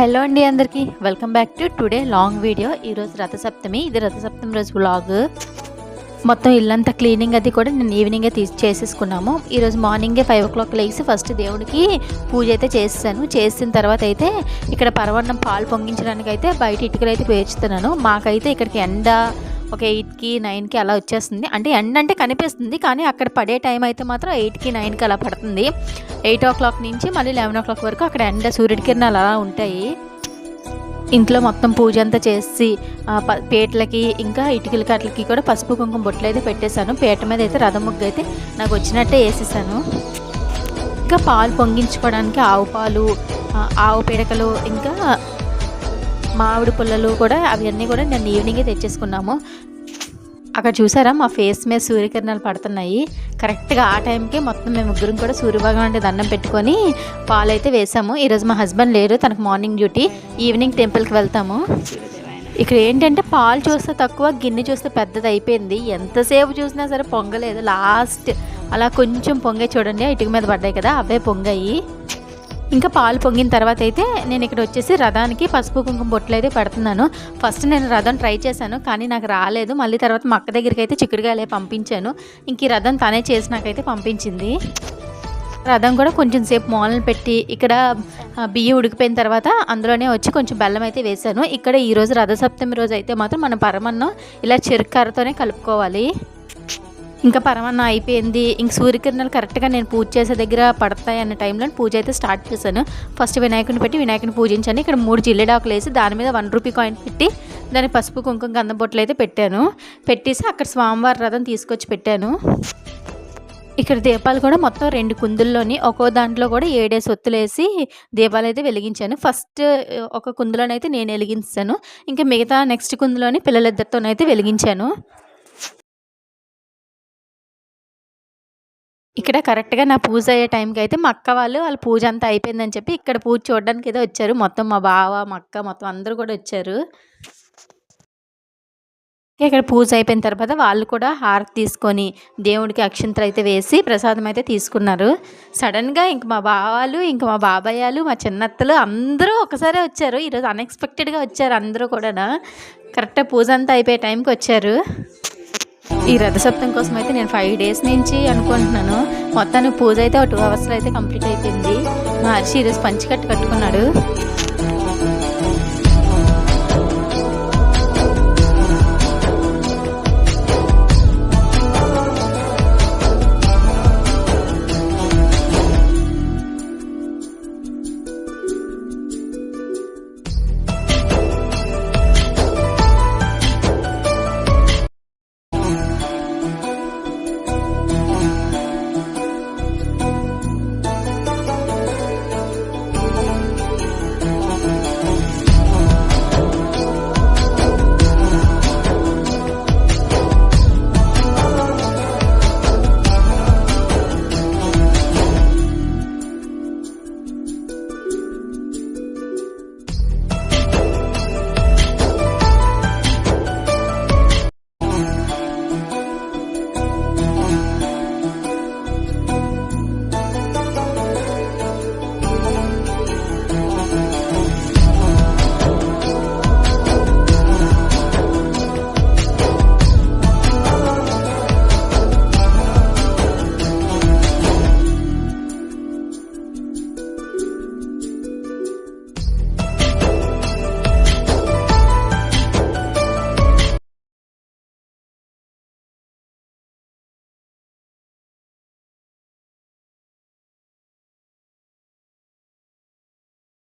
Hello అండి అందరికీ. Welcome back to today long video ఈరోజు రథసప్తమి. ఇది రథసప్తమి రోజు వ్లాగ్ మొత్తం ఇల్లంతా క్లీనింగ్ అది కూడా నేను ఈవినింగే తీసి చేసేసుకున్నాము. ఈరోజు మార్నింగే ఫైవ్ ఓ క్లాక్ లేచి ఫస్ట్ దేవుడికి పూజ అయితే చేసాను చేసిన తర్వాత అయితే ఇక్కడ పరవన్నం పాలు పొంగించడానికి అయితే బయట ఇటుకలు అయితే పేర్చుతున్నాను. మాకైతే ఇక్కడికి ఎండ ఒక ఎయిట్కి నైన్కి అలా వచ్చేస్తుంది. అంటే ఎండ అంటే కనిపిస్తుంది కానీ అక్కడ పడే టైం అయితే మాత్రం ఎయిట్కి నైన్కి అలా పడుతుంది. ఎయిట్ ఓ క్లాక్ నుంచి మళ్ళీ లెవెన్ ఓ క్లాక్ వరకు అక్కడ ఎండ సూర్యుడి కిరణాలు అలా ఉంటాయి. ఇంట్లో మొత్తం పూజ అంతా చేసి పేటలకి ప- పీటలకి ఇంకా ఇటుకలకి అట్లకి కూడా పసుపు కుంకుమ బొట్లు అయితే పెట్టేశాను. పేట మీద అయితే రథం ముగ్గు అయితే నాకు వచ్చినట్టే వేసేసాను. ఇంకా పాలు పొంగించుకోవడానికి ఆవు పాలు ఆవు పిడకలు ఇంకా మామిడి పుల్లలు కూడా అవన్నీ కూడా నేను ఈవినింగే తెచ్చేసుకున్నాము. అక్కడ చూసారా మా ఫేస్ మీద సూర్యకిరణాలు పడుతున్నాయి. కరెక్ట్గా ఆ టైంకి మొత్తం మేము ముగ్గురం కూడా సూర్యభగవానుడి దండం పెట్టుకొని పాలు అయితే వేసాము ఈరోజు మా హస్బెండ్ లేరు తనకు మార్నింగ్ డ్యూటీ ఈవినింగ్ టెంపుల్కి వెళ్తాము. ఇక్కడ ఏంటంటే పాలు చూస్తే తక్కువ గిన్నె చూస్తే పెద్దది అయిపోయింది. ఎంతసేపు చూసినా సరే పొంగలేదు. లాస్ట్ అలా కొంచెం పొంగే చూడండి ఇటుక మీద పడ్డాయి కదా అవే పొంగాయి. ఇంకా పాలు పొంగిన తర్వాత అయితే నేను ఇక్కడ వచ్చేసి రథానికి పసుపు కుంకుమ బొట్లు అయితే పెడుతున్నాను. ఫస్ట్ నేను రథం ట్రై చేశాను కానీ నాకు రాలేదు. మళ్ళీ తర్వాత మా అక్క దగ్గరికి అయితే చిక్కుడుగాయలే పంపించాను. ఇంక ఈ రథం తనే చేసి నాకైతే పంపించింది. రథం కూడా కొంచెం సేపు మూలన పెట్టి ఇక్కడ బియ్యం ఉడికిపోయిన తర్వాత అందులోనే వచ్చి కొంచెం బెల్లం అయితే వేశాను. ఇక్కడ ఈ రోజు రథసప్తమి రోజు అయితే మాత్రం మనం పరమన్నం ఇలా చెరుకరతోనే కలుపుకోవాలి. ఇంకా పరమాన్నం అయిపోయింది. ఇంక సూర్యకిరణాలు కరెక్ట్గా నేను పూజ చేసే దగ్గర పడతాయి అన్న టైంలో పూజ అయితే స్టార్ట్ చేశాను. ఫస్ట్ వినాయకుని పెట్టి వినాయకుని పూజించాను. ఇక్కడ మూడు జిల్లెడాకులు వేసి దాని మీద వన్ రూపీ కాయిన్ పెట్టి దాని పసుపు కుంకుమ గంధం బొట్టలు అయితే పెట్టాను. పెట్టేసి అక్కడ స్వామివారి రథం తీసుకొచ్చి పెట్టాను. ఇక్కడ దీపాలు కూడా మొత్తం రెండు కుందుల్లోని ఒక్కో దాంట్లో కూడా ఏడేసి ఒత్తులేసి దీపాలు అయితే వెలిగించాను. ఫస్ట్ ఒక కుందులోనైతే నేను వెలిగించాను. ఇంకా మిగతా నెక్స్ట్ కుందులోని పిల్లలిద్దరితోనైతే వెలిగించాను. ఇక్కడ కరెక్ట్గా నా పూజ అయ్యే టైంకి అయితే మా అక్క వాళ్ళు వాళ్ళ పూజ అంతా అయిపోయిందని చెప్పి ఇక్కడ పూజ చూడడానికి అయితే వచ్చారు. మొత్తం మా బావ మా అక్క మొత్తం అందరూ కూడా వచ్చారు. ఇక్కడ పూజ అయిపోయిన తర్వాత వాళ్ళు కూడా హారతి తీసుకొని దేవుడికి అక్షంతలు అయితే వేసి ప్రసాదం అయితే తీసుకున్నారు. సడన్గా ఇంక మా బావాలు ఇంక మా బాబాయ్యాలు మా చిన్నత్తలు అందరూ ఒకసారి వచ్చారు. ఈరోజు అన్ఎక్స్పెక్టెడ్గా వచ్చారు అందరూ కూడా కరెక్ట్గా పూజ అంతా అయిపోయే టైంకి వచ్చారు. ఈ రథసప్తం కోసం అయితే నేను ఫైవ్ డేస్ నుంచి అనుకుంటున్నాను. మొత్తానికి పూజ అయితే ఒక టూ అవర్స్లో అయితే కంప్లీట్ అయిపోయింది. మా హర్షి ఈరోజు పంచికట్టు కట్టుకున్నాడు.